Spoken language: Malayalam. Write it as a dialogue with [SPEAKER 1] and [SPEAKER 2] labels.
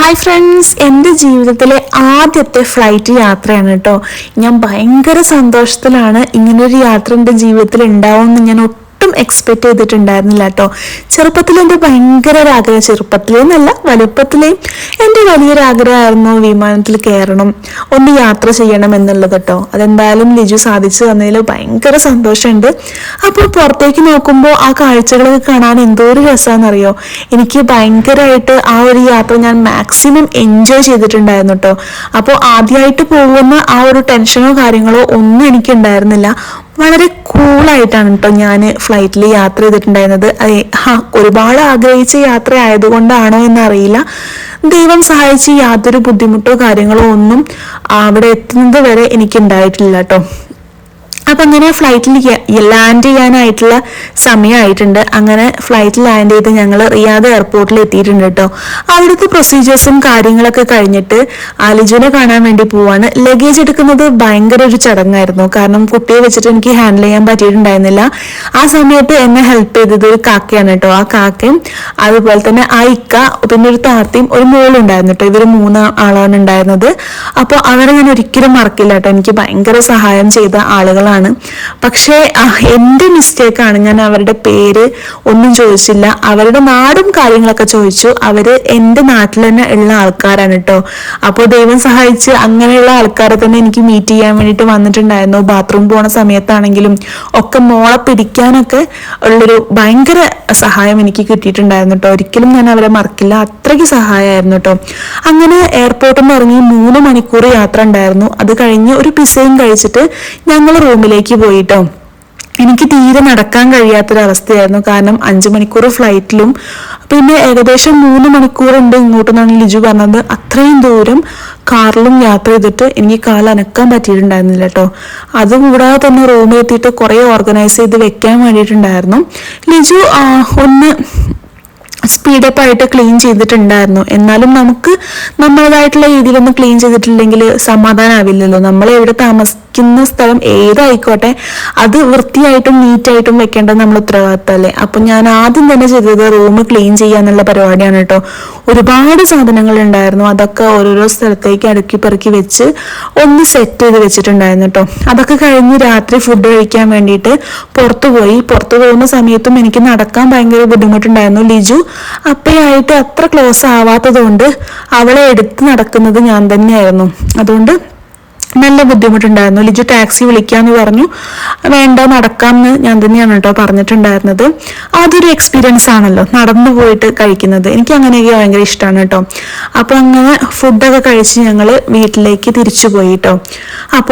[SPEAKER 1] ഹായ് ഫ്രണ്ട്സ് എന്റെ ജീവിതത്തിലെ ആദ്യത്തെ ഫ്ലൈറ്റ് യാത്രയാണ് കേട്ടോ ഞാൻ ഭയങ്കര സന്തോഷത്തിലാണ് ഇങ്ങനൊരു യാത്ര എന്റെ ജീവിതത്തിൽ ഉണ്ടാവുമെന്ന് ഞാൻ ഒട്ടും എക്സ്പെക്ട് ചെയ്തിട്ടുണ്ടായിരുന്നില്ല കേട്ടോ ചെറുപ്പത്തിൽ എന്റെ ഭയങ്കര ഒരു ആഗ്രഹം ചെറുപ്പത്തിലേന്നല്ല വലുപ്പത്തിലേയും എന്റെ വലിയൊരു ആഗ്രഹമായിരുന്നു വിമാനത്തിൽ കയറണം ഒന്ന് യാത്ര ചെയ്യണം എന്നുള്ളത് കേട്ടോ അതെന്തായാലും ലിജു സാധിച്ചു തന്നതിൽ ഭയങ്കര സന്തോഷമുണ്ട്. അപ്പോൾ പുറത്തേക്ക് നോക്കുമ്പോൾ ആ കാഴ്ചകളൊക്കെ കാണാൻ എന്തോ ഒരു രസമാണെന്നറിയോ? എനിക്ക് ഭയങ്കരമായിട്ട് ആ ഒരു യാത്ര ഞാൻ മാക്സിമം എൻജോയ് ചെയ്തിട്ടുണ്ടായിരുന്നു കേട്ടോ അപ്പോൾ ആദ്യമായിട്ട് പോകുന്ന ആ ഒരു ടെൻഷനോ കാര്യങ്ങളോ ഒന്നും എനിക്ക് ഉണ്ടായിരുന്നില്ല വളരെ കൂളായിട്ടാണ് കേട്ടോ ഞാൻ ഫ്ലൈറ്റിൽ യാത്ര ചെയ്തിട്ടുണ്ടായിരുന്നത്. ഒരുപാട് ആഗ്രഹിച്ച യാത്ര ആയതുകൊണ്ടാണോ എന്നറിയില്ല. ദൈവം സഹായിച്ച് യാതൊരു ബുദ്ധിമുട്ടോ കാര്യങ്ങളോ ഒന്നും അവിടെ എത്തുന്നത് വരെ എനിക്ക് ഉണ്ടായിട്ടില്ല കേട്ടോ അപ്പൊ അങ്ങനെ ഫ്ലൈറ്റിൽ ലാൻഡ് ചെയ്യാനായിട്ടുള്ള സമയമായിട്ടുണ്ട് അങ്ങനെ ഫ്ലൈറ്റ് ലാൻഡ് ചെയ്ത് ഞങ്ങൾ റിയാദ് എയർപോർട്ടിൽ എത്തിയിട്ടുണ്ട് കേട്ടോ അവിടുത്തെ പ്രൊസീജിയേഴ്സും കാര്യങ്ങളൊക്കെ കഴിഞ്ഞിട്ട് അലിജുനെ കാണാൻ വേണ്ടി പോവാണ്. ലഗേജ് എടുക്കുന്നത് ഭയങ്കര ഒരു ചടങ്ങായിരുന്നു. കാരണം കുട്ടിയെ വെച്ചിട്ട് എനിക്ക് ഹാൻഡിൽ ചെയ്യാൻ പറ്റിയിട്ടുണ്ടായിരുന്നില്ല. ആ സമയത്ത് എന്നെ ഹെൽപ്പ് ചെയ്തത് ഒരു കാക്കയാണ് കേട്ടോ ആ കാക്കയും അതുപോലെ തന്നെ ആ ഇക്ക പിന്നെ ഒരു താത്തയും ഒരു മോളും ഉണ്ടായിരുന്നു കേട്ടോ ഇവർ മൂന്ന് ആളാണ് ഉണ്ടായിരുന്നത്. അപ്പോൾ അവരെ ഞാൻ ഒരിക്കലും മറക്കില്ല കേട്ടോ എനിക്ക് ഭയങ്കര സഹായം ചെയ്ത ആളുകളാണ് പക്ഷേ എന്ത് മിസ്റ്റേക്കാണ് ഞാൻ അവരുടെ പേര് ഒന്നും ചോദിച്ചില്ല. അവരുടെ നാടും കാര്യങ്ങളൊക്കെ ചോദിച്ചു. അവർ എന്റെ നാട്ടിൽ തന്നെ ഉള്ള ആൾക്കാരാണ് കേട്ടോ അപ്പോൾ ദൈവം സഹായിച്ച് അങ്ങനെയുള്ള ആൾക്കാരെ തന്നെ എനിക്ക് മീറ്റ് ചെയ്യാൻ വേണ്ടിയിട്ട് വന്നിട്ടുണ്ടായിരുന്നു. ബാത്റൂം പോണ സമയത്താണെങ്കിലും ഒക്കെ മോളെ പിടിക്കാനൊക്കെ ഉള്ളൊരു ഭയങ്കര സഹായം എനിക്ക് കിട്ടിയിട്ടുണ്ടായിരുന്നു കേട്ടോ ഒരിക്കലും ഞാൻ അവരെ മറക്കില്ല. അത്രയ്ക്ക് സഹായമായിരുന്നു കേട്ടോ അങ്ങനെ എയർപോർട്ടിൽ നിന്ന് ഇറങ്ങി മൂന്ന് മണിക്കൂർ യാത്ര ഉണ്ടായിരുന്നു. അത് കഴിഞ്ഞ് ഒരു പിസയും കഴിച്ചിട്ട് ഞങ്ങൾ റൂമിലേക്ക് പോയിട്ടോ. എനിക്ക് തീരെ നടക്കാൻ കഴിയാത്തൊരവസ്ഥയായിരുന്നു. കാരണം അഞ്ചു മണിക്കൂർ ഫ്ലൈറ്റിലും പിന്നെ ഏകദേശം മൂന്ന് മണിക്കൂറുണ്ട് ഇങ്ങോട്ടെന്നാണ് ലിജു പറഞ്ഞത്. അത്രയും ദൂരം കാറിലും യാത്ര ചെയ്തിട്ട് എനിക്ക് കാൽ അനക്കാൻ പറ്റിയിട്ടുണ്ടായിരുന്നില്ല കേട്ടോ. അതും കൂടാതെ തന്നെ റൂമിൽ എത്തിയിട്ട് കുറേ ഓർഗനൈസ് ചെയ്ത് വെക്കാൻ വേണ്ടിയിട്ടുണ്ടായിരുന്നു. ലിജു ഒന്ന് സ്പീഡപ്പ് ആയിട്ട് ക്ലീൻ ചെയ്തിട്ടുണ്ടായിരുന്നു. എന്നാലും നമുക്ക് നമ്മളതായിട്ടുള്ള രീതിയിലൊന്നും ക്ലീൻ ചെയ്തിട്ടില്ലെങ്കിൽ സമാധാനമാവില്ലല്ലോ നമ്മൾ എവിടെ താമസിക്കുന്ന സ്ഥലം ഏതായിക്കോട്ടെ അത് വൃത്തിയായിട്ടും നീറ്റായിട്ടും വെക്കേണ്ടത് നമ്മൾ ഉത്തരവാദിത്തമല്ലേ? അപ്പൊ ഞാൻ ആദ്യം തന്നെ ചെയ്തത് റൂം ക്ലീൻ ചെയ്യാന്നുള്ള പരിപാടിയാണ് കേട്ടോ. ഒരുപാട് സാധനങ്ങൾ ഉണ്ടായിരുന്നു. അതൊക്കെ ഓരോരോ സ്ഥലത്തേക്ക് അടുക്കി പെറുക്കി വെച്ച് ഒന്ന് സെറ്റ് ചെയ്ത് വെച്ചിട്ടുണ്ടായിരുന്നു കേട്ടോ. അതൊക്കെ കഴിഞ്ഞ് രാത്രി ഫുഡ് കഴിക്കാൻ വേണ്ടിയിട്ട് പുറത്തു പോയി. പുറത്തു പോകുന്ന സമയത്തും എനിക്ക് നടക്കാൻ ഭയങ്കര ബുദ്ധിമുട്ടുണ്ടായിരുന്നു. ലിജു അപ്പയായിട്ട് അത്ര ക്ലോസ് ആവാത്തത് കൊണ്ട് അവളെ എടുത്ത് നടക്കുന്നത് ഞാൻ തന്നെയായിരുന്നു. അതുകൊണ്ട് നല്ല ബുദ്ധിമുട്ടുണ്ടായിരുന്നു. ലിജു ടാക്സി വിളിക്കാന്ന് പറഞ്ഞു. വേണ്ട നടക്കാമെന്ന് ഞാൻ തന്നെയാണ് കേട്ടോ പറഞ്ഞിട്ടുണ്ടായിരുന്നത്. അതൊരു എക്സ്പീരിയൻസ് ആണല്ലോ നടന്നു പോയിട്ട് കഴിക്കുന്നത്. എനിക്ക് അങ്ങനെയൊക്കെ ഭയങ്കര ഇഷ്ടമാണ് കേട്ടോ. അപ്പൊ അങ്ങനെ ഫുഡൊക്കെ കഴിച്ച് ഞങ്ങൾ വീട്ടിലേക്ക് തിരിച്ചു പോയി കേട്ടോ.